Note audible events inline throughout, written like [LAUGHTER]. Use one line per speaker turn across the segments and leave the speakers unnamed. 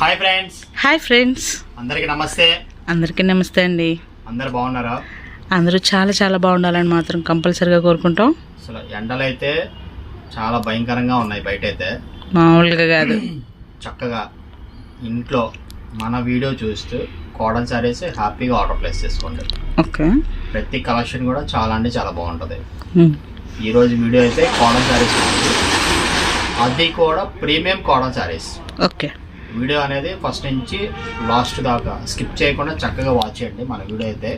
Hi friends
hi friends
అందరికి నమస్తే.
అందరికీ నమస్తే అండి.
అందరు బాగున్నారా?
అందరూ చాలా చాలా బాగుండాలని మాత్రం కంపల్సరీగా కోరుకుంటాం.
అసలు ఎండలు అయితే చాలా భయంకరంగా ఉన్నాయి బయట అయితే
మామూలుగా కాదు. [CLEARS THROAT]
చక్కగా ఇంట్లో మన వీడియో చూస్తూ కోడన్ సారీస్ హ్యాపీగా ఆర్డర్ ప్లేస్ చేసుకోండి.
ఓకే.
ప్రతి కలెక్షన్ కూడా చాలా అంటే చాలా బాగుంటుంది. ఈరోజు వీడియో అయితే కోడన్ సారీస్. అది కూడా ప్రీమియం కోడన్ సారీస్
ఓకే.
వీడియో అనేది ఫస్ట్ నుంచి లాస్ట్ దాకా స్కిప్ చేయకుండా చక్కగా వాచ్ చేయండి మన వీడియో అయితే.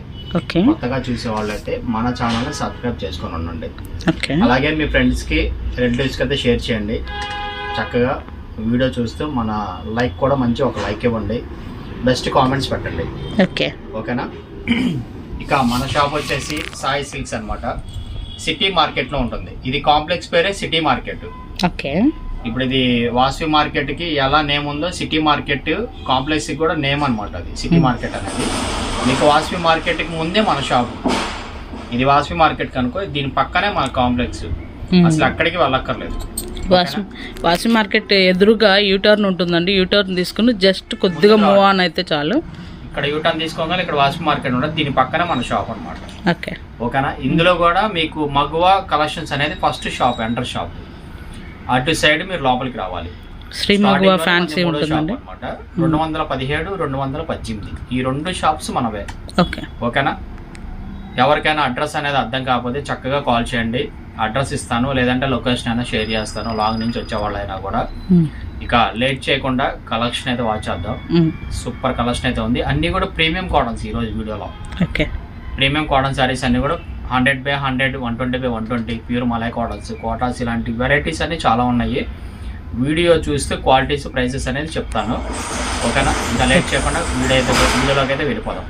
కొత్తగా చూసే వాళ్ళు అయితే మన ఛానల్ని సబ్స్క్రైబ్ చేసుకొని ఉండండి. అలాగే మీ ఫ్రెండ్స్కి రిలేటివ్స్కి అయితే షేర్ చేయండి. చక్కగా వీడియో చూస్తూ మన లైక్ కూడా మంచి ఒక లైక్ ఇవ్వండి. బెస్ట్ కామెంట్స్ పెట్టండి.
ఓకే.
ఓకేనా? ఇక మన షాప్ వచ్చేసి సాయి సిల్క్స్ అన్నమాట. సిటీ మార్కెట్లో ఉంటుంది. ఇది కాంప్లెక్స్ పేరే సిటీ మార్కెట్.
ఓకే.
ఇప్పుడు ఇది వాసవి మార్కెట్కి ఎలా నేమ్ ఉందో సిటీ మార్కెట్ కాంప్లెక్స్కి కూడా నేమ్ అనమాట అది సిటీ మార్కెట్ అనేది. మీకు వాసవి మార్కెట్కి ముందే మన షాప్. ఇది వాసవి మార్కెట్ కనుకో దీని పక్కనే మన కాంప్లెక్స్.
ఉమ్.
అసలు అక్కడికి వెళ్ళక్కర్లేదు.
వాసు వాసు మార్కెట్ ఎదురుగా యూటర్న్ ఉంటుందండి. యూటర్న్ తీసుకుని జస్ట్ కొద్దిగా మూవ్ ఆన్ అయితే చాలు.
ఇక్కడ యూటర్న్ తీసుకోగానే ఇక్కడ వాసవి మార్కెట్ ఉండదు. దీని పక్కనే మన షాప్ అనమాట
ఓకే.
ఓకేనా? ఇందులో కూడా మీకు మగువ కలెక్షన్స్ అనేది ఫస్ట్ షాప్ ఎంటర్ షాప్. అటు సైడ్ మీరు లోపలికి రావాలి.
శ్రీ మగువ ఫ్యాన్సీ ఉంటుందండి.
అనమాట రెండు వందల పదిహేడు రెండు వందల పద్దెనిమిది. ఈ రెండు షాప్స్ మనవే.
ఓకే.
ఓకేనా? ఎవరికైనా అడ్రస్ అనేది అర్థం కాకపోతే చక్కగా కాల్ చేయండి. అడ్రస్ ఇస్తాను లేదంటే లొకేషన్ అయినా షేర్ చేస్తాను లాంగ్ నుంచి వచ్చే వాళ్ళైనా కూడా. ఇక లేట్ చేయకుండా కలెక్షన్ అయితే వాచ్ చేద్దాం. సూపర్ కలెక్షన్ అయితే ఉంది. అన్నీ కూడా ప్రీమియం కాటన్స్ ఈరోజు వీడియోలో.
ఓకే.
ప్రీమియం కాటన్ శారీస్ అన్ని కూడా hundred by hundred one twenty by one twenty pure malai cottons Kotas ఇలాంటి వెరైటీస్ అన్ని చాలా ఉన్నాయి. వీడియో చూస్తే క్వాలిటీస్ ప్రైసెస్ అనేది చెప్తాను. ఓకేనా? ఇంకా లేట్ చేయకుండా వీడియో అయితే వీడియోలోకి అయితే వెళ్ళిపోదాం.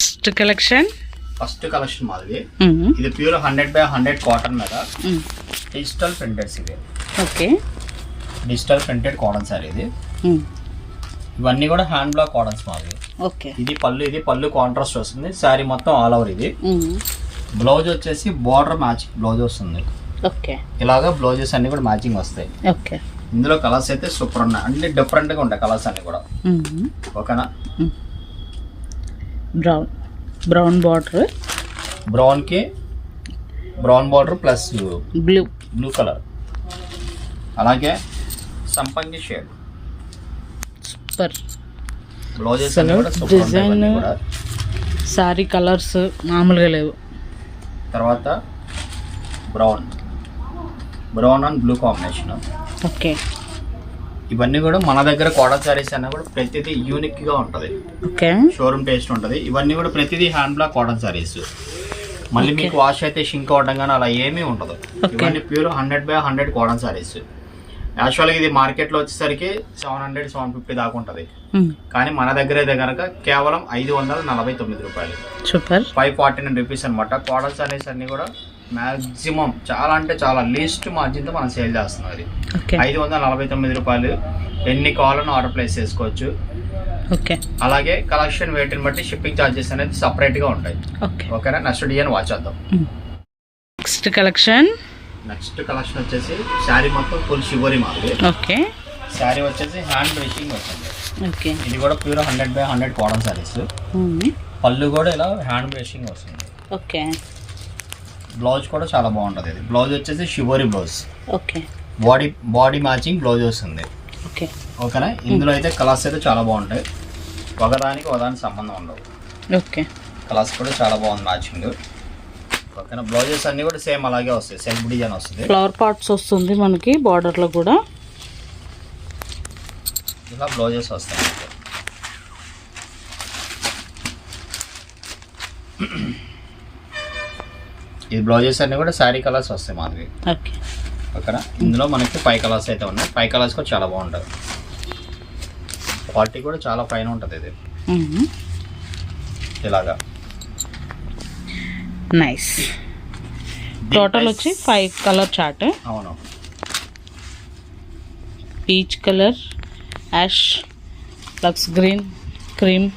ఫస్ట్ కలెక్షన్
ఫస్ట్ కలెక్షన్ మాది. ఇది pure hundred by hundred cotton మీద. డిజిటల్ ప్రింటెడ్స్ ఇది.
Okay.
Digital printed cotton sari ఇది. ఇవన్నీ కూడా హ్యాండ్ బ్లాక్ కాటన్స్ మాది
ఓకే.
ఇది పళ్ళు ఇది పళ్ళు కాంట్రాస్ట్ వస్తుంది. శారీ మొత్తం ఆల్ ఓవర్ ఇది. బ్లౌజ్ వచ్చేసి బార్డర్ మ్యాచ్ బ్లౌజ్ వస్తుంది.
ఓకే.
ఇలాగా బ్లౌజెస్ అన్ని కూడా మ్యాచింగ్ వస్తాయి.
ఓకే.
ఇందులో కలర్స్ అయితే సూపర్ ఉన్నాయి. అన్ని డిఫరెంట్గా ఉంటాయి కలర్స్ అన్ని కూడా. ఓకేనా?
Brown brown border
బ్రౌన్కి brown border plus
blue
blue colour అలాగే సంపంగి షేడ్
సూపర్ అసలు
కూడా
సారీ కలర్స్ మామూలుగా లేవు.
తర్వాత brown. Brown and blue combination
okay.
ఇవన్నీ కూడా మన దగ్గర కోడా శారీస్ అన్న కూడా ప్రతిదీ యూనిక్గా ఉంటది.
ఓకే.
షోరూమ్ టేస్ట్ ఉంటది. ఇవన్నీ కూడా ప్రతిదీ హ్యాండ్ బ్లాక్ కాటన్ సారీస్ మళ్ళీ. మీకు వాష్ అయితే షింక్ అవడం కానీ అలా ఏమీ ఉండదు. ఇవన్నీ pure hundred by hundred cotton saris యాక్చువల్గా ఇది మార్కెట్లో వచ్చేసరికి సెవెన్ హండ్రెడ్ సెవెన్ ఫిఫ్టీ దాకా ఉంటుంది. కానీ మన దగ్గర అయితే కనుక కేవలం ఐదు వందల నలభై తొమ్మిది రూపాయలు.
Super.
Five forty nine rupees అనమాట కాటన్ సారీస్ అన్ని కూడా మాక్సిమం చాలా అంటే చాలా లీస్ట్ మార్జిన్తో మనం సేల్ చేస్తున్నాం ఇది ఐదు వందల నలభై తొమ్మిది రూపాయలు. ఎన్ని కావాలన్నా ఆర్డర్ ప్లేస్ చేసుకోవచ్చు.
ఓకే
అలాగే కలెక్షన్ వెయిట్ని బట్టి షిప్పింగ్ ఛార్జెస్ అనేది సపరేట్గా ఉంటాయి.
ఓకే
ఓకేనా నెక్స్ట్ డిజైన్ వాచ్ చేద్దాం.
నెక్స్ట్ కలెక్షన్
నెక్స్ట్ కలెక్షన్ వచ్చేసి శారీ మొత్తం ఫుల్ షివరీ మాది.
ఓకే.
శారీ వచ్చేసి హ్యాండ్ బ్రషింగ్ వచ్చింది.
ఓకే.
ఇది కూడా pure hundred by hundred cotton saris. పళ్ళు కూడా ఇలా హ్యాండ్ బ్రషింగ్ వస్తుంది.
ఓకే.
బ్లౌజ్ కూడా చాలా బాగుంటుంది ఇది. బ్లౌజ్ వచ్చేసి shibori blouse.
Okay.
Body body matching blouse వస్తుంది.
ఓకే.
ఓకేనా? ఇందులో అయితే కలర్స్ అయితే చాలా బాగుంటాయి. ఒకదానికి ఒకదానికి సంబంధం ఉండవు.
ఓకే.
కలర్స్ కూడా చాలా బాగుంది మ్యాచింగ్. ఓకేనా బ్లౌజెస్ అన్ని కూడా సేమ్ అలాగే వస్తాయి సెల్ఫ్ డిజైన్ వస్తుంది.
ఫ్లవర్ పార్ట్స్ వస్తుంది మనకి బార్డర్లో కూడా.
ఇలా బ్లౌజెస్ వస్తాయి మనకి. ఈ బ్లౌజెస్ అన్ని కూడా శారీ కలర్స్ వస్తాయి మాది
ఓకే.
ఓకేనా ఇందులో మనకి ఫైవ్ కలర్స్ అయితే ఉన్నాయి. ఫైవ్ కలర్స్ కూడా చాలా బాగుంటుంది క్వాలిటీ కూడా చాలా ఫైన్ ఉంటుంది ఇది. ఇలాగా.
నైస్ టోటల్ వచ్చి ఫైవ్ కలర్ చార్ట్
అవును.
Peach colour ash lux green cream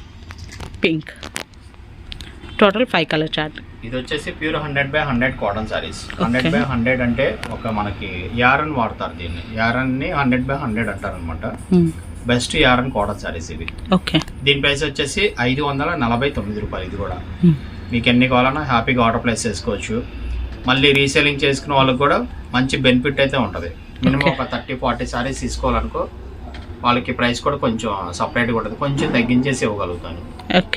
pink total five colour chart
ఇది వచ్చేసి pure hundred by hundred cotton saris hundred by hundred అంటే ఒక మనకి యారన్ వాడతారు దీన్ని. యారన్ని హండ్రెడ్ బై హండ్రెడ్ అంటారు అనమాట బెస్ట్ యారన్ కాటన్ సారీస్ ఇవి.
ఓకే
దీని ప్రైస్ వచ్చేసి ఐదు వందల నలభై తొమ్మిది రూపాయలు ఇది కూడా.
ఉమ్.
మీకు ఎన్ని కావాలన్నా హ్యాపీగా ఆర్డర్ ప్లేస్ చేసుకోవచ్చు. మళ్ళీ రీసేలింగ్ చేసుకున్న వాళ్ళకి కూడా మంచి బెనిఫిట్ అయితే ఉంటుంది. మినిమం. ఒక థర్టీ ఫార్టీ సారీస్ తీసుకోవాలనుకో వాళ్ళకి ప్రైస్ కూడా కొంచెం సపరేట్గా ఉంటుంది. కొంచెం తగ్గించేసి ఇవ్వగలుగుతాను.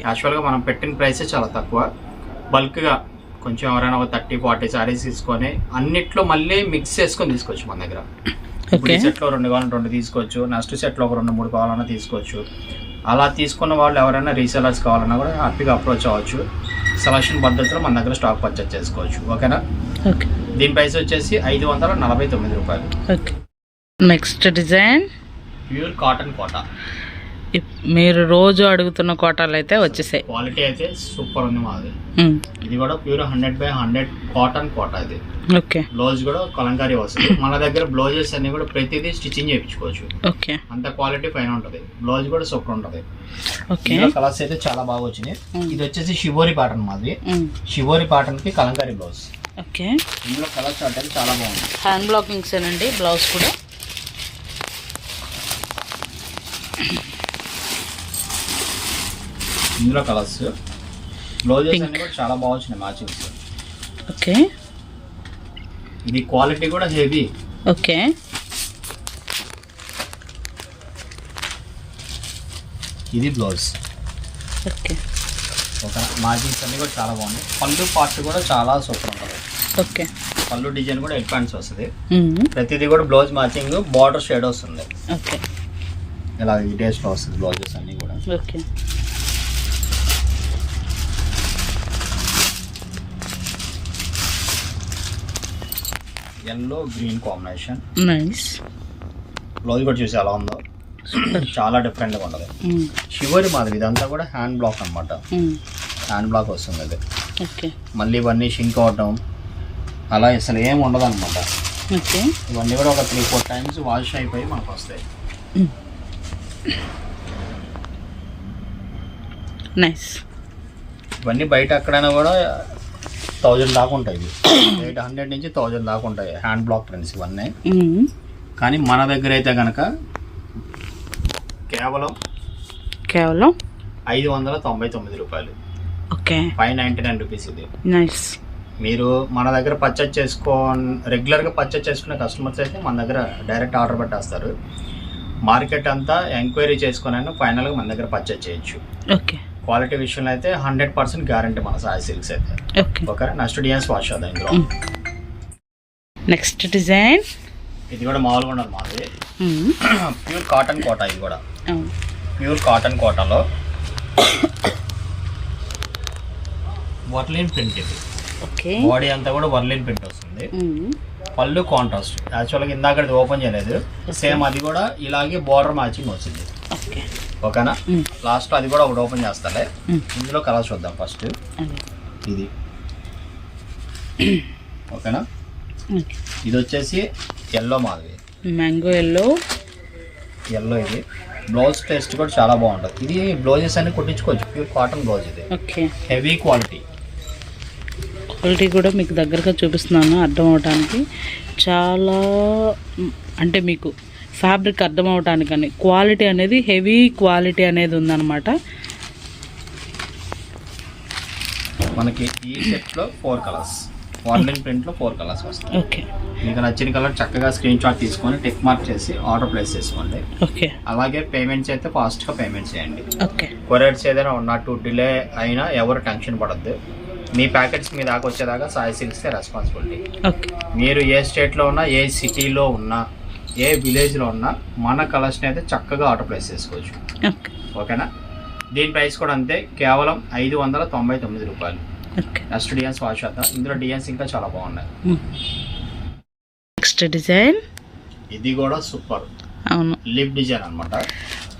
యాక్చువల్గా మనం పెట్టిన ప్రైసే చాలా తక్కువ. బల్క్గా కొంచెం ఎవరైనా ఒక థర్టీ ఫార్టీ సారీస్ తీసుకొని అన్నిట్లో మళ్ళీ మిక్స్ చేసుకొని తీసుకోవచ్చు మన దగ్గర. ఇప్పుడు సెట్లో రెండు కావాలంటే రెండు తీసుకోవచ్చు. నెక్స్ట్ సెట్లో ఒక రెండు మూడు కావాలన్నా తీసుకోవచ్చు. అలా తీసుకున్న వాళ్ళు ఎవరైనా రీసెలర్స్ కావాలన్నా కూడా హ్యాపీగా అప్రోచ్ అవ్వచ్చు. సెలక్షన్ పద్ధతిలో మన దగ్గర స్టాక్ పర్చేస్ చేసుకోవచ్చు. ఓకేనా?
ఓకే.
దీని ప్రైస్ వచ్చేసి ఐదు వందల నలభై తొమ్మిది రూపాయలు.
Next design.
Pure cotton Kota
మీరు రోజు అడుగుతున్న కోటాలు అయితే వచ్చేసాయి.
క్వాలిటీ అయితే సూపర్ ఉంది మాది. ఇది కూడా pure hundred by hundred cotton Kota ఇది.
ఓకే.
బ్లౌజ్ కూడా కలంకారీ వస్తుంది. [COUGHS] మన దగ్గర బ్లౌజెస్ అన్ని కూడా ప్రతిదీ స్టిచ్చింగ్ చేయించుకోవచ్చు.
ఓకే.
అంత క్వాలిటీ పైన ఉంటుంది. బ్లౌజ్ కూడా సూపర్ ఉంటుంది.
ఓకే.
కలర్స్ అయితే చాలా బాగా వచ్చినాయి. ఇది వచ్చేసి షివోరి ప్యాటర్న్ మాది.
ఉమ్.
షివోరి ప్యాటర్న్కి కలంకారీ బ్లౌజ్.
ఓకే.
ఇందులో కలర్ చార్ట్ అయితే చాలా బాగుంది.
హ్యాండ్ బ్లాకింగ్స్ అండి బ్లౌజ్ కూడా.
ఇందులో కలర్స్. బ్లౌజెస్. అన్ని కూడా చాలా బాగా వచ్చినాయి మ్యాచింగ్స్
ఓకే.
ఇది క్వాలిటీ కూడా హెవీ
ఓకే.
ఇది బ్లౌజ్
ఓకే.
ఒక మ్యాచింగ్స్ అన్ని కూడా చాలా బాగున్నాయి. పళ్ళు పార్ట్ కూడా చాలా సూపర్ ఉంటుంది
ఓకే.
పళ్ళు డిజైన్ కూడా ప్యాంట్స్ వస్తుంది. ప్రతిదీ కూడా బ్లౌజ్ మ్యాచింగ్ బార్డర్ షేడ్ వస్తుంది.
ఓకే.
ఇలా ఈ టేస్ట్లో వస్తుంది బ్లౌజెస్ అన్ని కూడా.
Okay.
Yellow green combination
nice
blouse కూడా చూసి ఎలా ఉందో. చాలా డిఫరెంట్గా ఉంటుంది.
ఉమ్.
షివరి మాదిరి ఇదంతా కూడా హ్యాండ్ బ్లాక్ అనమాట. హ్యాండ్ బ్లాక్ వస్తుంది అది. మళ్ళీ ఇవన్నీ షింక్ అవటం అలా అసలు ఏం ఉండదు అనమాట ఇవన్నీ కూడా ఒక త్రీ ఫోర్ టైమ్స్ వాష్ అయిపోయి మనకు వస్తాయి.
నైస్
ఇవన్నీ బయట ఎక్కడైనా కూడా థౌజండ్ దాకా ఉంటాయి ఎయిట్ హండ్రెడ్ నుంచి థౌజండ్ దాకా ఉంటాయి. హ్యాండ్ బ్లాక్ ప్రింట్స్ ఇవన్నీ. కానీ మన దగ్గర అయితే కనుక కేవలం
కేవలం
ఐదు వందల తొంభై తొమ్మిది రూపాయలు.
Okay.
Five ninety nine rupees ఇది.
నైస్.
మీరు మన దగ్గర పర్చేజ్ చేసుకో రెగ్యులర్గా పర్చేజ్ చేసుకునే కస్టమర్స్ అయితే మన దగ్గర డైరెక్ట్ ఆర్డర్ పెట్టేస్తారు. మార్కెట్ అంతా ఎంక్వైరీ చేసుకుని ఫైనల్గా మన దగ్గర పర్చేజ్ చేయొచ్చు.
ఓకే.
క్వాలిటీ విషయంలో అయితే హండ్రెడ్ పర్సెంట్ గ్యారంటీ మన సాయి సిల్క్స్ అయితే.
ఓకే.
నెక్స్ట్ డిజైన్స్ వాష్ చేద్దాం ఇందులో.
Next design.
ఇది కూడా మామూలుగా ఉండదు మాది. ప్యూర్ కాటన్ కోట ఇది కూడా. ప్యూర్ కాటన్ కోటలో. వర్లిన్ ప్రింట్ ఇది.
ఓకే.
బాడీ అంతా కూడా వర్లిన్ ప్రింట్ వస్తుంది. పళ్ళు కాంట్రాస్ట్. యాక్చువల్గా ఇందాక ఓపెన్ చేయలేదు. సేమ్ అది కూడా ఇలాగే బార్డర్ మ్యాచింగ్ వచ్చింది
ఓకే.
ఓకేనా?
ఉమ్.
లాస్ట్లో అది కూడా ఒకటి ఓపెన్ చేస్తాలే. ఇందులో కలర్ చూద్దాం ఫస్ట్. ఇది. ఓకేనా?
ఓకే.
ఇది వచ్చేసి ఎల్లో మాది
మ్యాంగో ఎల్లో
ఎల్లో ఇది. బ్లౌజ్ టేస్ట్ కూడా చాలా బాగుంటుంది. ఇది బ్లౌజెస్ అన్ని కుట్టించుకోవచ్చు. ప్యూర్ కాటన్ బ్లౌజ్ ఇది.
ఓకే.
హెవీ క్వాలిటీ
క్వాలిటీ కూడా మీకు దగ్గరగా చూపిస్తున్నాను అర్థం అవడానికి చాలా అంటే మీకు ఫ్యాబ్రిక్ అర్థం అవటానికని క్వాలిటీ అనేది హెవీ క్వాలిటీ అనేది ఉందన్నమాట.
మనకి ఈ సెట్లో ఫోర్ కలర్స్. వార్లిన్ ప్రింట్లో ఫోర్ కలర్స్ వస్తాయి.
ఓకే.
మీకు నచ్చిన కలర్ చక్కగా స్క్రీన్ షాట్ తీసుకొని టిక్ మార్క్ చేసి ఆర్డర్ ప్లేస్ చేసుకోండి.
ఓకే.
అలాగే పేమెంట్స్ అయితే ఫాస్ట్గా పేమెంట్ చేయండి.
ఓకే.
కొరియర్స్ ఏదైనా ఉన్నట్టు డిలే అయినా ఎవరు టెన్షన్ పడద్దు. మీ ప్యాకెట్స్ మీ దాకా వచ్చేదాకా సాయి సిల్క్సే రెస్పాన్సిబిలిటీ
ఓకే.
మీరు ఏ స్టేట్లో ఉన్నా ఏ సిటీలో ఉన్నా ఏ విలేజ్లో ఉన్నా మన కలర్స్ని అయితే చక్కగా ఆర్డర్ ప్లేస్ చేసుకోవచ్చు.
ఓకే.
ఓకేనా? దీని ప్రైస్ కూడా అంతే. కేవలం ఐదు వందల తొంభై తొమ్మిది రూపాయలు. నెక్స్ట్ డిజైన్స్ వాష్ చేద్దాం. ఇందులో డిజైన్స్ ఇంకా చాలా బాగున్నాయి.
నెక్స్ట్ డిజైన్
ఇది కూడా సూపర్
అవును.
లిప్ డిజైన్ అన్నమాట.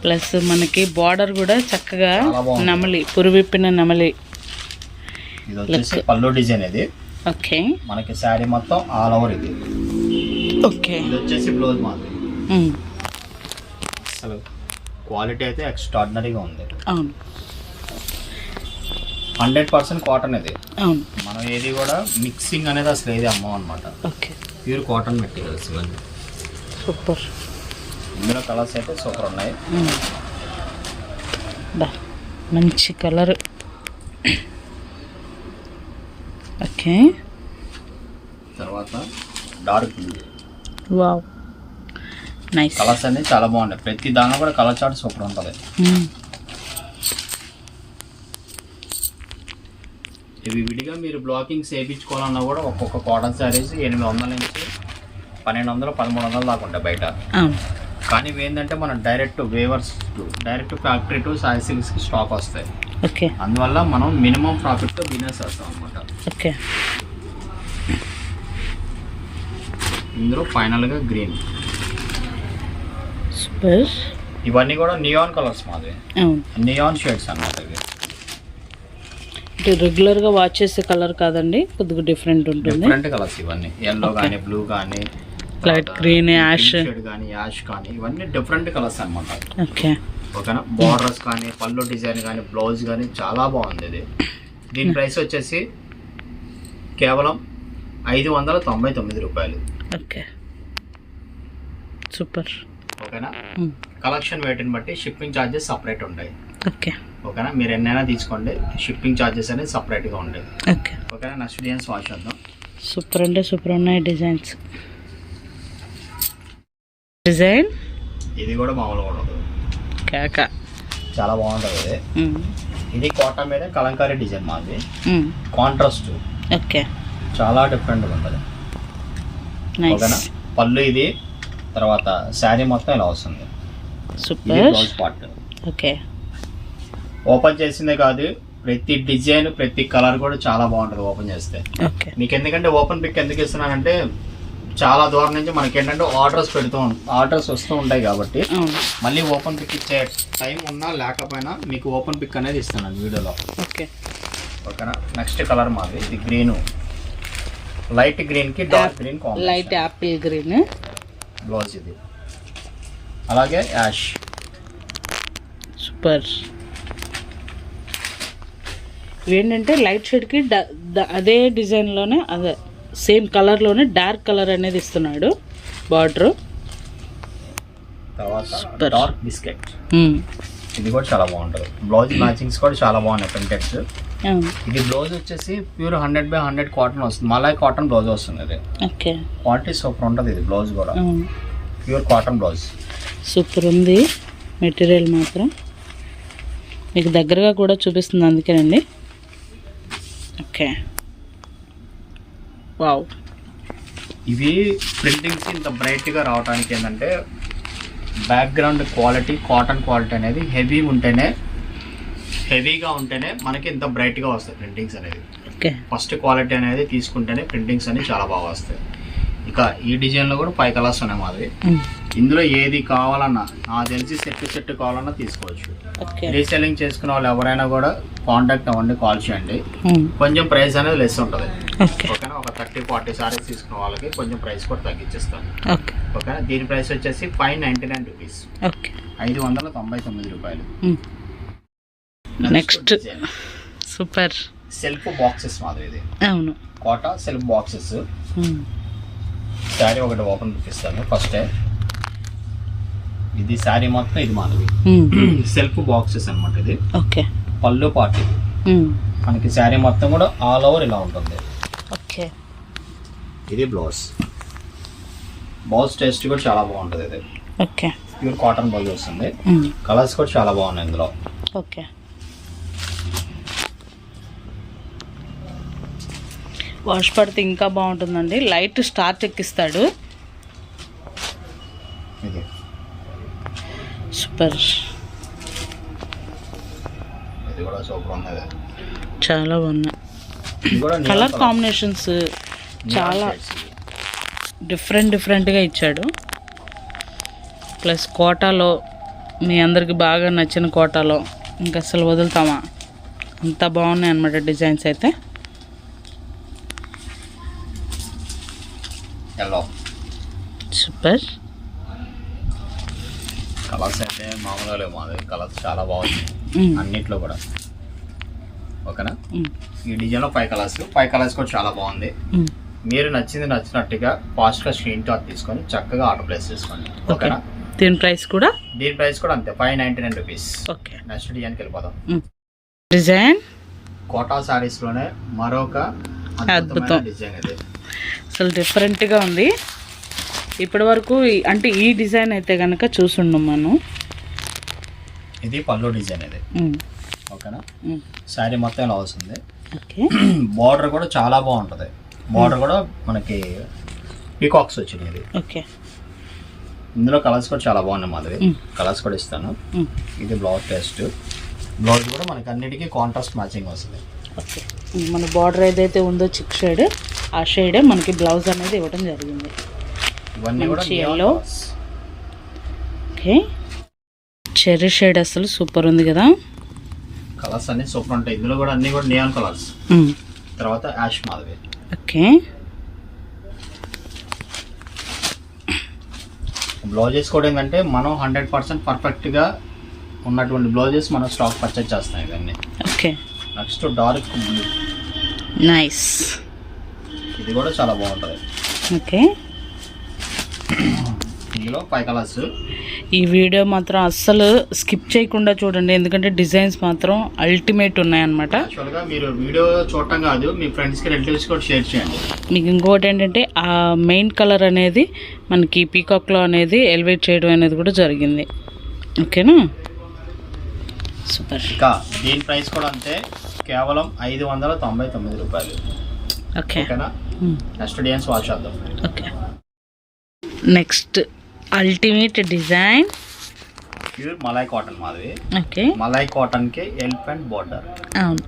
ప్లస్ మనకి బార్డర్ కూడా చక్కగా. నమలి పురువిప్పిన నమలి.
ఇది వచ్చేసి పళ్ళు డిజైన్ ఇది.
ఓకే.
మనకి శారీ మొత్తం ఆల్ ఓవర్ ఇది.
ఓకే
ఇది వచ్చేసి బ్లౌజ్ మాది
ఉమ్,
అసలు క్వాలిటీ అయితే ఎక్స్ట్రాడినరీగా ఉంది.
అవును.
హండ్రెడ్ పర్సెంట్ కాటన్ ఇది.
అవును.
మనం ఏది కూడా మిక్సింగ్ అనేది అసలు ఏది అమ్మం అనమాట
ఓకే
ప్యూర్ కాటన్ మెటీరియల్స్ ఇవన్నీ.
సూపర్
ఇందులో కలర్స్ అయితే సూపర్ ఉన్నాయి.
బా మంచి కలర్ ఓకే
తర్వాత dark blue
wow. Nice
colours అన్ని చాలా బాగున్నాయి ప్రతి దానిలో కూడా కలర్ చార్ట్ సూపర్ ఉంటుంది. ఇవి విడిగా మీరు బ్లాకింగ్స్ వేయించుకోవాలన్నా కూడా ఒక్కొక్క కాటన్ శారీస్ ఎనిమిది వందల నుంచి పన్నెండు వందలు పదమూడు వందలు దాకా ఉంటాయి బయట.
అవును
కానీ ఏంటంటే మనం direct weavers direct factory to సిల్క్స్కి stock వస్తాయి.
ఓకే
అందువల్ల మనం మినిమం ప్రాఫిట్తో బిజినెస్ చేస్తాం అనమాట
ఓకే
ఇందులో ఫైనల్గా గ్రీన్
సూపర్
ఇవన్నీ కూడా నియాన్ కలర్స్ మాది. నియాన్ షేడ్స్ అన్నమాట ఇవి.
అంటే రెగ్యులర్గా వాచ్ చేసే కలర్ కాదండి కొద్దిగా డిఫరెంట్ ఉంటుంది.
డిఫరెంట్ కలర్స్ ఇవన్నీ. ఎల్లో. కానీ బ్లూ కానీ
Light green, ash.
షేడ్ కానీ యాష్ కానీ ఇవన్నీ డిఫరెంట్ కలర్స్ అన్నమాట.
ఓకే
ఓకేనా? బార్డర్స్ కానీ పళ్ళు డిజైన్ కానీ బ్లౌజ్ కానీ చాలా బాగుంది ఇది. దీని ప్రైస్ వచ్చేసి కేవలం ఐదు వందల తొంభై తొమ్మిది రూపాయలు.
ఓకే. సూపర్.
ఓకేనా? కలెక్షన్ వెయిట్ని బట్టి షిప్పింగ్ ఛార్జెస్ సపరేట్ ఉంటాయి.
ఓకే.
ఓకేనా? మీరు ఎన్నైనా తీసుకోండి షిప్పింగ్ ఛార్జెస్ అనేది సపరేట్గా ఉంటాయి.
ఓకే.
ఓకేనా? నెక్స్ట్ డిజైన్స్ వాచ్ చేద్దాం.
సూపర్ అంటే సూపర్ ఉన్నాయి డిజైన్స్. డిజైన్?
ఇది కూడా మామూలుగా ఉండదు.
కేక.
చాలా బాగుంటుంది ఇది. ఇది కాటన్ మీద కలంకారీ డిజైన్ మాది. కాంట్రాస్ట్.
ఓకే.
చాలా డిఫరెంట్గా ఉంటుంది. ఓకేనా? పళ్ళు ఇది తర్వాత శారీ మొత్తం ఇలా వస్తుంది.
Super
part
okay.
ఓపెన్ చేసిందే కాదు ప్రతి డిజైన్ ప్రతి కలర్ కూడా చాలా బాగుంటుంది ఓపెన్ చేస్తే. మీకు ఎందుకంటే ఓపెన్ పిక్ ఎందుకు ఇస్తున్నానంటే చాలా దూరం నుంచి మనకి ఏంటంటే ఆర్డర్స్ పెడుతూ ఆర్డర్స్ వస్తూ ఉంటాయి కాబట్టి. మళ్ళీ ఓపెన్ పిక్ ఇచ్చే టైం ఉన్నా లేకపోయినా మీకు ఓపెన్ పిక్ అనేది ఇస్తున్నాను వీడియోలో.
ఓకే.
ఓకేనా? నెక్స్ట్ కలర్ మాది ఇది గ్రీన్ లైట్ గ్రీన్కి dark green
light apple green.
Blouse ఇది. అలాగే యాష్.
సూపర్. ఏంటంటే లైట్ షేడ్కి అదే డిజైన్లోనే అదే సేమ్ కలర్లోనే డార్క్ కలర్ అనేది ఇస్తున్నాడు బార్డర్.
తర్వాత. Dark biscuit. ఇది కూడా చాలా బాగుంటుంది. బ్లౌజ్ మ్యాచింగ్స్ కూడా చాలా బాగున్నాయి ప్రింటెడ్స్. ఇది బ్లౌజ్ వచ్చేసి pure hundred by hundred cotton వస్తుంది. మలాయ్ కాటన్ బ్లౌజ్ వస్తుంది ఇది.
ఓకే.
క్వాలిటీ సూపర్ ఉంటుంది ఇది బ్లౌజ్ కూడా. Pure cotton blouse.
సూపర్ ఉంది. మెటీరియల్ మాత్రం మీకు దగ్గరగా కూడా చూపిస్తుంది అందుకేనండి. ఓకే. వావ్.
ఇవి ప్రింటింగ్స్ ఇంత బ్రైట్గా రావడానికి ఏంటంటే బ్యాక్గ్రౌండ్ క్వాలిటీ కాటన్ క్వాలిటీ అనేది హెవీ ఉంటేనే హెవీగా ఉంటేనే మనకి ఇంత బ్రైట్గా వస్తాయి ప్రింటింగ్స్ అనేది
ఓకే.
ఫస్ట్ క్వాలిటీ అనేది తీసుకుంటేనే ప్రింటింగ్స్ అనేవి చాలా బాగా వస్తాయి. ఇక ఈ డిజైన్లో కూడా ఫైవ్ కలర్స్ ఉన్నాయి మాది. ఇందులో ఏది కావాలన్నా నాకు తెలిసి సెట్ సెట్ కావాలన్నా తీసుకోవచ్చు. రీసెల్లింగ్ చేసుకున్న వాళ్ళు ఎవరైనా కూడా కాంటాక్ట్ అవ్వండి కాల్ చేయండి. కొంచెం ప్రైస్ అనేది లెస్ ఉంటుంది.
ఓకే.
ఓకేనా? ఒక థర్టీ ఫార్టీ సారీస్ తీసుకున్న వాళ్ళకి కొంచెం ప్రైస్ కూడా తగ్గించేస్తాను.
ఓకే.
ఓకేనా? దీని ప్రైస్ వచ్చేసి ఫైవ్ నైంటీ నైన్ రూపీస్ ఐదు వందల తొంభై తొమ్మిది రూపాయలు.
నెక్స్ట్ సూపర్
సెల్ఫ్ బాక్సెస్ మాదిరి ఇది.
అవును.
కోట సెల్ఫ్ బాక్సెస్ శారీ ఒకటి ఓపెన్ చూపిస్తాను. ఫస్ట్ ఇది శారీ మొత్తం ఇది మాది సెల్ఫ్ బాక్సెస్ అన్నమాట ఇది.
ఓకే
పళ్ళు పార్టీ. మనకి శారీ మొత్తం కూడా ఆల్ ఓవర్ ఇలా ఉంటుంది.
ఓకే
ఇది బ్లౌజ్. బ్లౌజ్ టేస్ట్ కూడా చాలా బాగుంటుంది ఇది.
ఓకే
ప్యూర్ కాటన్ బ్లౌజ్ వస్తుంది. కలర్స్ కూడా చాలా బాగున్నాయి ఇందులో.
ఓకే వాష్ పడితే ఇంకా బాగుంటుందండి. లైట్ స్టార్ట్ ఎక్కిస్తాడు. సూపర్. చాలా బాగున్నాయి కలర్. కాంబినేషన్స్ చాలా. డిఫరెంట్ డిఫరెంట్గా ఇచ్చాడు. ప్లస్ కోటాలో మీ అందరికి బాగా నచ్చిన కోటాలో ఇంకా అసలు వదులుతామా? అంత బాగున్నాయి అన్నమాట డిజైన్స్ అయితే
ఎల్లో
సూపర్
కలర్స్ అయితే మామూలుగా లేవు మాది. కలర్స్ చాలా బాగున్నాయి.
మ్మ్.
అన్నిట్లో కూడా. ఓకేనా?
మ్మ్.
ఈ డిజైన్లో ఫైవ్ కలర్స్ ఫైవ్ కలర్స్ కూడా చాలా బాగుంది.
మ్మ్.
మీరు నచ్చింది నచ్చినట్టుగా ఫాస్ట్గా స్క్రీన్ షాట్ తీసుకొని చక్కగా ఆర్డర్ ప్లేస్ చేసుకోండి.
ఓకే
ఓకేనా?
దీని ప్రైస్ కూడా?
దీని ప్రైస్ కూడా అంతే. Five ninety nine rupees
okay
next డిజైన్కి వెళ్ళిపోదాం.
డిజైన్
కోటా సారీస్లోనే మరొక
అద్భుతం.
అద్భుతమైన డిజైన్ ఇది.
అసలు డిఫరెంట్గా ఉంది. ఇప్పటి వరకు అంటే ఈ డిజైన్ అయితే కనుక చూసుండం మనం.
ఇది పళ్ళు డిజైన్ ఇది. ఓకేనా. శారీ మొత్తం ఇలా వస్తుంది.
ఓకే. [CLEARS THROAT]
బార్డర్ కూడా చాలా బాగుంటుంది. బార్డర్ కూడా మనకి పీకాక్స్ వచ్చినాయి. ఇది
ఓకే.
ఇందులో కలర్స్ కూడా చాలా బాగున్నాయి మాధవి. కలర్స్ కూడా ఇస్తాను. ఇది బ్లౌజ్ టెస్ట్ బ్లౌజ్ కూడా మనకి అన్నిటికీ కాంట్రాస్ట్ మ్యాచింగ్ వస్తుంది.
ఓకే. మన బార్డర్ ఏదైతే ఉందో చిక్ షేడ్ ఆ షేడే మనకి బ్లౌజ్ అనేది ఇవ్వడం జరిగింది. మంచి
colours.
ఓకే. చెర్రీ షేడ్ అసలు సూపర్ ఉంది కదా.
కలర్స్ అన్ని సూపర్ ఉంటాయి. ఇందులో కూడా అన్ని కూడా నియాన్ కలర్స్. తర్వాత యాష్ మాధవి.
ఓకే.
బ్లౌజెస్ కూడా ఏంటంటే మనం హండ్రెడ్ పర్సెంట్ పర్ఫెక్ట్గా ఉన్నటువంటి బ్లౌజెస్ మనం స్టాక్ పర్చేజ్ చేస్తాం ఇవన్నీ.
Okay.
Next dark blue.
Nice.
ఇది కూడా చాలా బాగుంటుంది.
ఓకే.
ఇందులో ఫైవ్ కలర్స్
ఈ వీడియో మాత్రం అస్సలు స్కిప్ చేయకుండా చూడండి ఎందుకంటే డిజైన్స్ మాత్రం అల్టిమేట్ ఉన్నాయన్నమాట.
యాక్చువల్గా మీరు వీడియో చూడటం కాదు మీ ఫ్రెండ్స్కి రిలేటివ్స్ కూడా షేర్ చేయండి.
మీకు ఇంకోటి ఏంటంటే ఆ మెయిన్ కలర్ అనేది మనకి పీకాక్లో అనేది ఎలివేట్ చేయడం అనేది కూడా జరిగింది. ఓకేనా? సూపర్
ఇంకా దీని ప్రైస్ కూడా అంతే కేవలం ఐదు వందల తొంభై తొమ్మిది రూపాయలు.
ఓకే.
ఓకేనా? నెక్స్ట్ డిజైన్స్ వాచ్ చేద్దాం.
Okay. Next ultimate design.
Pure malai cotton మాది
ఓకే.
మలై కాటన్కి ఎలిఫెంట్ బార్డర్.
అవును.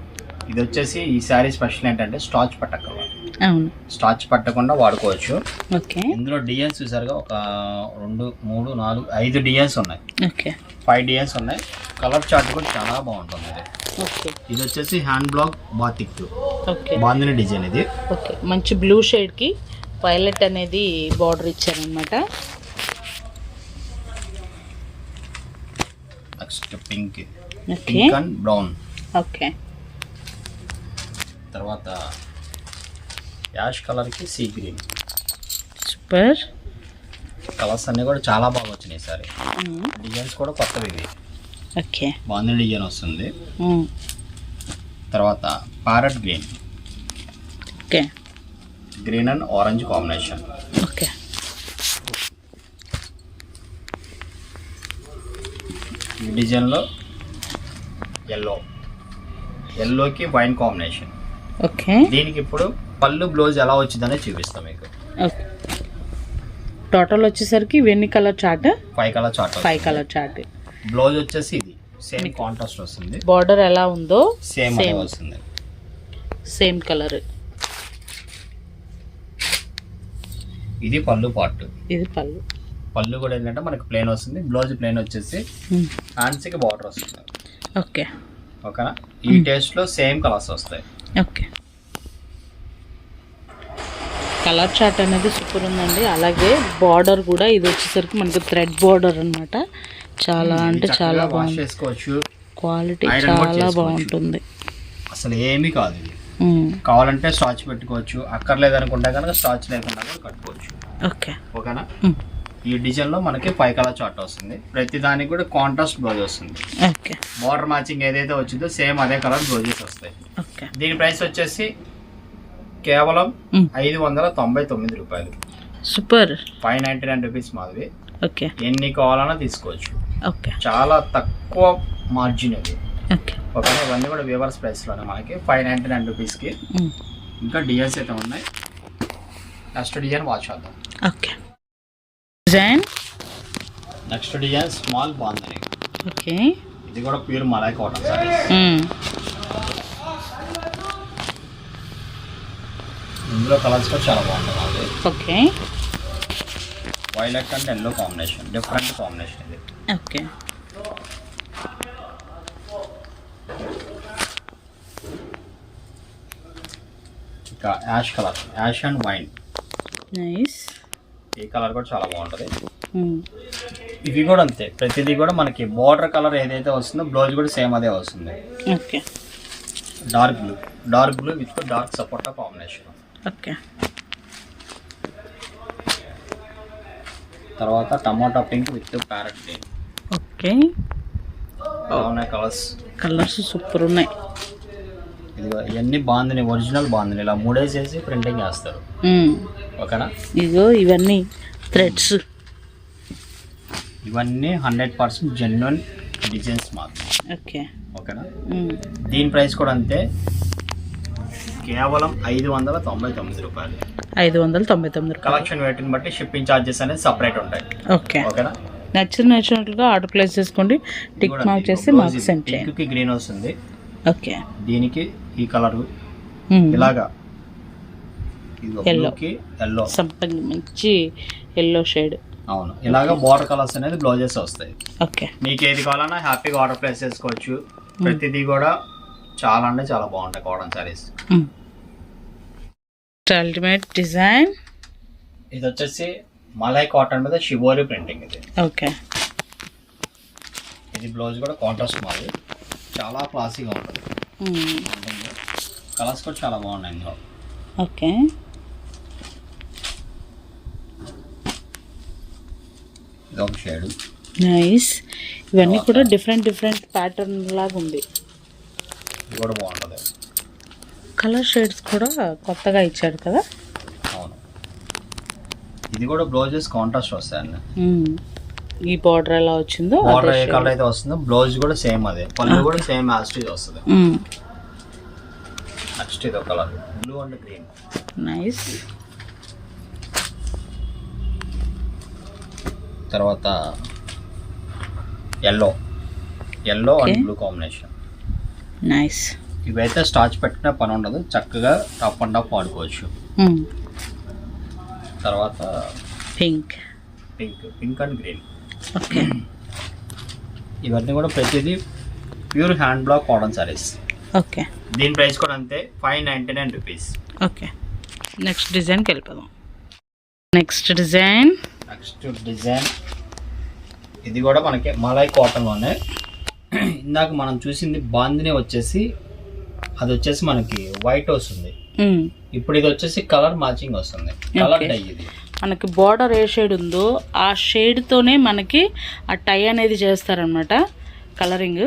ఇది వచ్చేసి ఈ శారీ స్పెషల్ ఏంటంటే స్టాచ్ పట్టక
అవును.
స్టాచ్ పట్టకుండా వాడుకోవచ్చు.
ఓకే.
ఇందులో డిజైన్స్ చూసారుగా ఒక రెండు మూడు నాలుగు ఐదు డిజైన్స్ ఉన్నాయి.
ఓకే.
ఫైవ్ డిజైన్స్ ఉన్నాయి. కలర్ చార్ట్ కూడా చాలా బాగుంటుంది ఇది.
ఓకే.
ఇది వచ్చేసి hand block batik.
Okay.
Bandhani design ఇది.
ఓకే. మంచి బ్లూ షేడ్కి వైలెట్ అనేది బార్డర్ ఇచ్చారనమాట
next pink pink and brown
okay
తర్వాత యాష్ కలర్కి సీ గ్రీన్.
సూపర్
కలర్స్ అన్నీ కూడా చాలా బాగా వచ్చినాయి సారీ. డిజైన్స్ కూడా కొత్తవి ఇవి.
ఓకే
బాందిని డిజైన్ వస్తుంది. తర్వాత parrot green.
Okay
green and orange combination
okay
ఈ డిజైన్లో ఎల్లో ఎల్లోకి వైన్ కాంబినేషన్
ఓకే
దీనికి ఇప్పుడు పళ్ళు బ్లౌజ్ ఎలా వచ్చిందనే చూపిస్తాం మీకు.
టోటల్ వచ్చేసరికి వెన్ని colour chart
five colour chart
five colour chart
blouse వచ్చేసి ఇది. సేమ్ కాంట్రాస్ట్ వస్తుంది.
బార్డర్ ఎలా ఉందో
సేమ్. వస్తుంది.
సేమ్ కలర్
ఇది పళ్ళు పార్ట్.
ఇది పళ్ళు.
పళ్ళు కూడా ఏంటంటే మనకి ప్లేన్ వస్తుంది. బ్లౌజ్ ప్లేన్ వచ్చేసి. హ్యాండ్స్కి బార్డర్ వస్తుంది.
ఓకే.
ఓకేనా? ఈ టేస్ట్లో సేమ్ కలర్స్ వస్తాయి.
ఓకే. కలర్ చార్ట్ అనేది సూపర్ ఉందండి. అలాగే బార్డర్ కూడా ఇది వచ్చేసరికి మనకి థ్రెడ్ బార్డర్ అన్నమాట. చాలా అంటే చాలా బాగుంది. క్వాలిటీ చాలా. బాగుంటుంది.
అసలు ఏమీ కాదు. కావాలంటే స్టాచ్ పెట్టుకోవచ్చు. అక్కర్లేదు అనుకుంటే కనుక స్టాచ్ లేకుండా కూడా కట్టుకోవచ్చు.
ఓకే
ఓకేనా?
మ్మ్.
ఈ డిజైన్లో మనకి ఫైవ్ కలర్ చార్ట్ వస్తుంది. ప్రతి దానికి కూడా కాంట్రాస్ట్ బ్లౌజ్ వస్తుంది.
ఓకే
బార్డర్ మ్యాచింగ్ ఏదైతే వచ్చిందో సేమ్ అదే కలర్ బ్లౌజెస్ వస్తాయి.
ఓకే
దీని ప్రైస్ వచ్చేసి కేవలం
మ్మ్.
ఐదు వందల తొంభై తొమ్మిది రూపాయలు.
Super
five ninety nine rupees మాది
ఓకే
ఎన్ని కావాలన్నా తీసుకోవచ్చు.
ఓకే
చాలా తక్కువ మార్జిన్ ఇది.
ఓకే.
ఇవన్నీ కూడా వేవర్స్ ప్రైస్లోనే మనకి. ఫైవ్ నైంటీ నైన్ రూపీస్కి. ఇంకా డిజైన్స్ అయితే ఉన్నాయి. నెక్స్ట్ డిజైన్ వాచ్ చేద్దాం.
Okay. Design?
Next design small bandhani
okay.
ఇది కూడా ప్యూర్ మలాయ్ కాటన్ సారీ. ఇందులో కలర్స్ కూడా చాలా బాగుంటుంది
okay.
Violet and yellow combination different combination ఇది.
Okay.
Ash colour. Ash and wine.
Nice.
ఈ కలర్ కూడా చాలా బాగుంటుంది. ఇవి కూడా అంతే. ప్రతిదీ కూడా మనకి బార్డర్ కలర్ ఏదైతే వస్తుందో బ్లౌజ్ కూడా సేమ్ అదే వస్తుంది.
Okay.
Dark blue. Dark blue with dark sapota combination.
Okay.
తర్వాత టమాటా pink with parrot green.
Okay.
బాగున్నాయి కలర్స్.
కలర్స్ సూపర్ ఉన్నాయి.
ఇదిగో ఇవన్నీ బాగుంది ఒరిజినల్ బాగుంది ఇలా మూడేసేసి ప్రింటింగ్ చేస్తారు. ఓకేనా?
ఇగో ఇవన్నీ థ్రెడ్స్
ఇవన్నీ హండ్రెడ్ పర్సెంట్ జెన్యున్ డిజైన్స్ మాత్రం
ఓకే.
ఓకేనా. దీని ప్రైస్ కూడా అంతే. కేవలం ఐదు వందల తొంభై తొమ్మిది రూపాయలు.
ఐదు వందల తొంభై తొమ్మిది రూపాయలు.
కలెక్షన్ వేటిని బట్టి షిప్పింగ్ ఛార్జెస్ అనేది సపరేట్ ఉంటాయి.
ఓకే.
ఓకేనా?
నచ్చిన నచ్చినట్లుగా ఆర్డర్ ప్లేస్ చేసుకోండి. టిక్ మార్క్ చేసి మాకు సెండ్ చేయండి.
గ్రీన్ వస్తుంది.
ఓకే.
దీనికి ఈ కలర్. ఇలాగా. ఎల్లో
సంపంగి మంచి ఎల్లో షేడ్
అవును. ఇలాగా బార్డర్ కలర్స్ అనేది బ్లౌజెస్ వస్తాయి.
ఓకే
మీకు ఏది కావాలన్నా హ్యాపీగా ఆర్డర్ ప్లేస్ చేసుకోవచ్చు. ప్రతిదీ కూడా చాలా అంటే చాలా బాగుంటాయి కాటన్ సారీస్
అల్టిమేట్ డిజైన్
ఇది వచ్చేసి మలై కాటన్ మీద షివోరి ప్రింటింగ్ ఇది.
ఓకే
ఇది బ్లౌజ్ కూడా కాంట్రాస్ట్ మాది. చాలా క్లాసీగా ఉంటుంది. కలర్స్ కూడా చాలా బాగున్నాయి ఇందులో.
ఓకే.
ఇది ఒక షేడ్.
నైస్. ఇవన్నీ కూడా డిఫరెంట్ డిఫరెంట్ ప్యాటర్న్ లాగా ఉంది.
ఇది కూడా బాగుంటుంది.
కలర్ షేడ్స్ కూడా కొత్తగా ఇచ్చాడు కదా?
అవును. ఇది కూడా బ్లౌజెస్ కాంట్రాస్ట్ వస్తాయండి.
ఈ బార్డర్ ఎలా వచ్చిందో
బార్డర్ ఏ. కలర్ అయితే వస్తుందో బ్లౌజ్ కూడా సేమ్ అదే. పళ్ళు కూడా సేమ్ యాస్టీజ్ వస్తుంది. నెక్స్ట్ ఇది ఒక colour blue and green
nice
తర్వాత yellow yellow and. Blue combination
nice
ఇవైతే స్టార్చ్ పెట్టుకునే పని ఉండదు. చక్కగా టప్ అండ్ టప్ వాడుకోవచ్చు.
మ్మ్.
తర్వాత
pink
pink pink and green
okay
ఇవన్నీ కూడా ప్రతిదీ pure hand block cotton saris
okay.
దీని ప్రైస్ కూడా అంతే five ninety nine rupees
okay. Next డిజైన్కి వెళ్ళిపోదాం. నెక్స్ట్ డిజైన్
నెక్స్ట్ డిజైన్ ఇది కూడా మనకి మలై కాటన్లోనే ఇందాక మనం చూసింది బాందిని వచ్చేసి అది వచ్చేసి మనకి వైట్ వస్తుంది. ఇప్పుడు ఇది వచ్చేసి కలర్ మ్యాచింగ్ వస్తుంది. కలర్. డై ఇది.
మనకి బార్డర్ ఏ షేడ్ ఉందో ఆ షేడ్తోనే మనకి ఆ టై అనేది చేస్తారనమాట కలరింగ్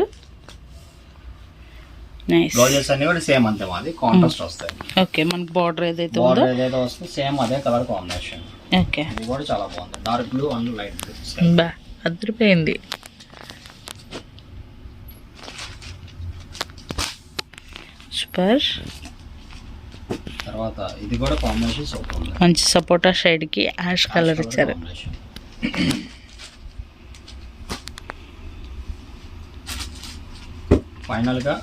బ్లౌజెస్ అన్ని కూడా సేమ్ అంతే మాది. కాంట్రాస్ట్ వస్తాయి.
ఓకే మనకి బార్డర్ ఏదైతే ఉందో?
బార్డర్ ఏదైతే వస్తుంది సేమ్ అదే కలర్ కాంబినేషన్
ఓకే
ఇది కూడా చాలా బాగుంది. Dark blue and light blue
బా అదిరిపోయింది. సూపర్
తర్వాత ఇది కూడా కాంబినేషన్ సూపర్ ఉంది.
మంచి సపోటా షేడ్కి యాష్ కలర్ ఇచ్చారు.
ఫైనల్గా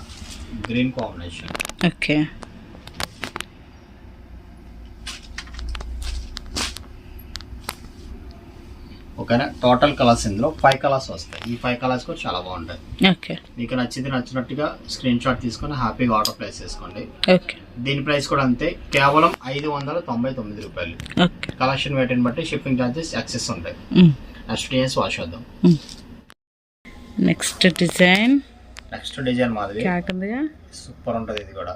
గ్రీన్ కాంబినేషన్
ఓకే
ఓకేనా టోటల్ కలర్స్ ఇందులో ఫైవ్ కలర్స్ వస్తాయి. ఈ ఫైవ్ కలర్స్ కూడా చాలా బాగుంటాయి.
ఓకే
మీకు నచ్చింది నచ్చినట్టుగా స్క్రీన్ షాట్ తీసుకొని హ్యాపీగా ఆర్డర్ ప్లేస్ చేసుకోండి.
ఓకే
దీని ప్రైస్ కూడా అంతే. కేవలం ఐదు వందల తొంభై తొమ్మిది రూపాయలు. కలెక్షన్ వేటిని బట్టి షిప్పింగ్ ఛార్జెస్ యాక్సెస్ ఉంటాయి. నెక్స్ట్ డిజైన్స్ వాష్ చేద్దాం.
నెక్స్ట్ డిజైన్
నెక్స్ట్ డిజైన్ మాది
క్యాట్ ఉందిగా
సూపర్ ఉంటుంది ఇది కూడా.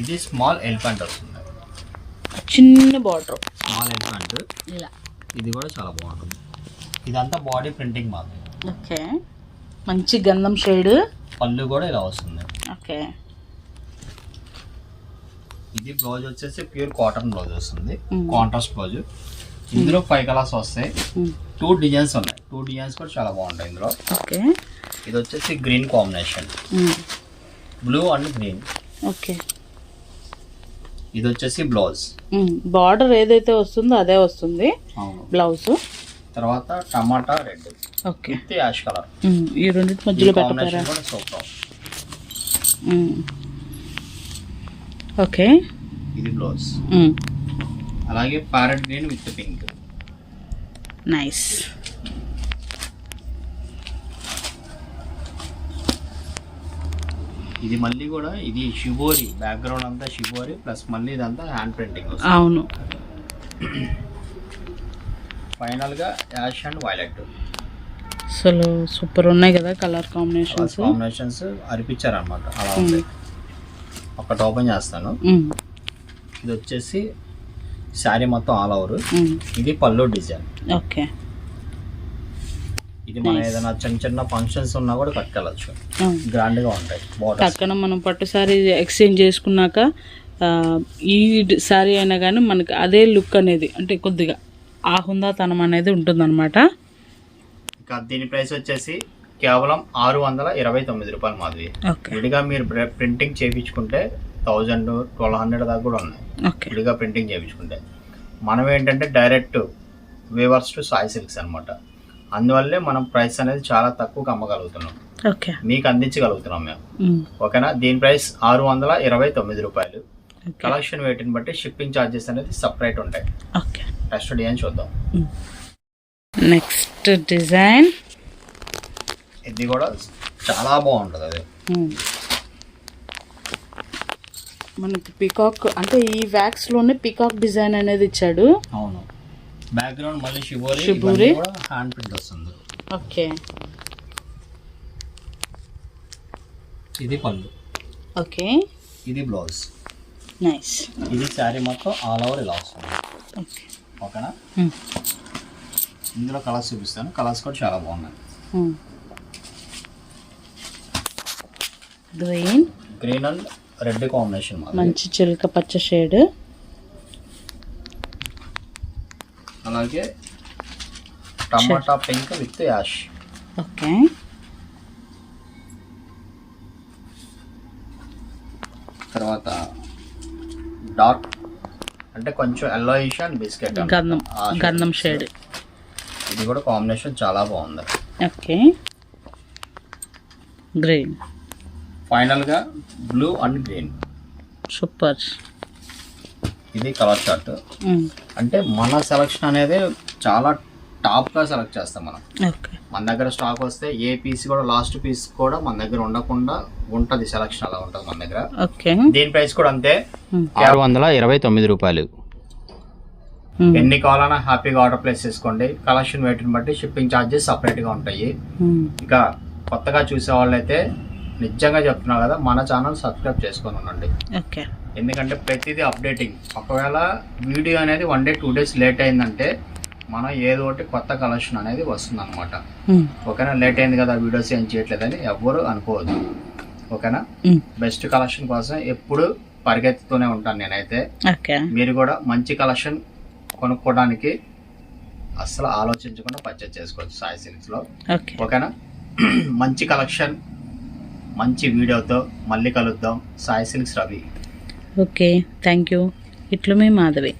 ఇది స్మాల్ ఎలిఫెంట్ వస్తుంది.
చిన్న బార్డర్.
Small elephant.
ఇలా.
ఇది కూడా చాలా బాగుంటుంది. ఇదంతా బాడీ ప్రింటింగ్ మాది
ఓకే. మంచి గంధం షేడ్.
పళ్ళు కూడా ఇలా వస్తుంది.
ఓకే.
ఇది బ్లౌజ్ వచ్చేసి ప్యూర్ కాటన్ బ్లౌజ్ వస్తుంది. Contrast blouse. ఇందులో ఫైవ్ కలర్స్ వస్తాయి. టూ డిజైన్స్ ఉన్నాయి. టూ డిజైన్స్ కూడా చాలా బాగుంటాయి ఇందులో.
ఓకే
ఇది వచ్చేసి green combination. Blue and green
okay
ఇది వచ్చేసి బ్లౌజ్.
బార్డర్ ఏదైతే వస్తుందో అదే వస్తుంది. బ్లౌజ్
తర్వాత టమాటా రెడ్.
Okay
ash colour.
ఈ రెండింటి మధ్యలో
కూడా సూపర్.
ఓకే
ఇది బ్లౌజ్. అలాగే parrot green with pink.
Nice.
ఇది మళ్ళీ కూడా ఇది షిబోరి బ్యాక్గ్రౌండ్ అంతా షిబోరి ప్లస్ మళ్ళీ ఇదంతా హ్యాండ్ ప్రింటింగ్
అవును.
ఫైనల్గా యాష్ అండ్ వైలెట్.
అసలు సూపర్ ఉన్నాయి కదా కలర్ కాంబినేషన్స్
కాంబినేషన్స్ అరిపించారు అనమాట అలా ఉంది. ఒకటి ఓపెన్ చేస్తాను. ఇది వచ్చేసి శారీ మొత్తం ఆల్ ఓవర్ ఇది పళ్ళు డిజైన్.
ఓకే.
ఇది మన. ఏదైనా చిన్న చిన్న ఫంక్షన్స్ ఉన్నా కూడా కట్టుకెళ్ళచ్చు. గ్రాండ్గా ఉంటాయి
పక్కన మనం పట్టు శారీ ఎక్స్చేంజ్ చేసుకున్నాక ఈ శారీ అయినా కానీ మనకి అదే లుక్ అనేది అంటే కొద్దిగా ఆ హుందాతనం అనేది ఉంటుందన్నమాట.
ఇంకా దీని ప్రైస్ వచ్చేసి కేవలం ఆరు వందల ఇరవై తొమ్మిది రూపాయలు మాది విడిగా మీరు ప్రింటింగ్ చేయించుకుంటే థౌజండ్ ట్వెల్వ్ హండ్రెడ్ దాకా కూడా ఉన్నాయి. విడిగా ప్రింటింగ్ చేయించుకుంటే. మనం ఏంటంటే direct weavers to Sai Silks అనమాట అందువల్లే మనం ప్రైస్ అనేది చాలా తక్కువకి అమ్మగలుగుతున్నాం.
ఓకే.
మీకు అందించగలుగుతున్నాం మేము. ఓకేనా? దీని ప్రైస్ ఆరు వందల ఇరవై తొమ్మిది రూపాయలు. కలెక్షన్ వెయిట్ని బట్టి షిప్పింగ్ ఛార్జెస్ అనేది సపరేట్ ఉంటాయి.
ఓకే.
నెక్స్ట్ డిజైన్ చూద్దాం.
Next design.
ఇది కూడా చాలా బాగుంటుంది అది.
మనకి పికాక్ అంటే ఈ వ్యాక్స్లోనే పికాక్ డిజైన్ అనేది ఇచ్చాడు.
అవును. బ్యాక్గ్రౌండ్ మళ్ళీ షిబోరి
షిబోరి.
హ్యాండ్ ప్రింట్ వస్తుంది.
ఓకే.
ఇది పళ్ళు.
ఓకే.
ఇది బ్లౌజ్
నైస్
ఇది శారీ మొత్తం ఆల్ ఓవర్ ఇలా వస్తుంది.
ఓకే.
ఓకేనా?
ఉమ్,
ఇందులో కలర్స్ చూపిస్తాను. కలర్స్ కూడా చాలా బాగున్నాయి.
Green
green and red combination
మంచి చిలక పచ్చ షేడ్.
అలాగే టమాటా పింక్ విత్ యాష్.
ఓకే.
తర్వాత డార్క్ అంటే కొంచెం ఎల్లోయిష్ అండ్ బిస్కెట్
గంధం గంధం షేడ్
ఇది కూడా కాంబినేషన్ చాలా బాగుంది.
ఓకే. గ్రీన్.
ఫైనల్గా బ్లూ అండ్ గ్రీన్.
సూపర్.
ఇది కలర్ చార్ట్. అంటే మన సెలక్షన్ అనేది చాలా టాప్గా సెలెక్ట్ చేస్తాం మనం.
ఓకే.
మన దగ్గర స్టాక్ వస్తే ఏ పీస్ కూడా లాస్ట్ పీస్ కూడా మన దగ్గర ఉండకుండా ఉంటుంది సెలక్షన్ అలా ఉంటుంది మన దగ్గర.
ఓకే.
దీని ప్రైస్ కూడా అంతే. ఆరు వందల ఇరవై తొమ్మిది రూపాయలు. ఎన్ని కావాలన్నా హ్యాపీగా ఆర్డర్ ప్లేస్ చేసుకోండి. కలెక్షన్ వెయిట్ని బట్టి షిప్పింగ్ ఛార్జెస్ సపరేట్గా ఉంటాయి. ఇంకా కొత్తగా చూసే వాళ్ళైతే నిజంగా చెప్తున్నా కదా మన ఛానల్ సబ్స్క్రైబ్ చేసుకొని ఉండండి.
ఓకే.
ఎందుకంటే ప్రతిదీ అప్డేటింగ్. ఒకవేళ వీడియో అనేది one day two days late అయిందంటే మనం ఏదో ఒకటి కొత్త కలెక్షన్ అనేది వస్తుంది అనమాట ఓకేనా? లేట్ అయింది కదా వీడియోస్ ఏం చేయట్లేదని ఎవ్వరు అనుకోవద్దు. ఓకేనా? బెస్ట్ కలెక్షన్ కోసం ఎప్పుడు పరిగెత్తుతూనే ఉంటాను నేనైతే. మీరు కూడా మంచి కలెక్షన్ కొనుక్కోవడానికి అస్సలు ఆలోచించకుండా పర్చేజ్ చేసుకోవచ్చు సాయి సిల్క్స్లో.
ఓకే.
ఓకేనా? [CLEARS THROAT] మంచి కలెక్షన్ మంచి వీడియోతో మళ్ళీ కలుద్దాం. Sai Silks Ravi.
Okay thank you ఇట్లు మీ మాధవి.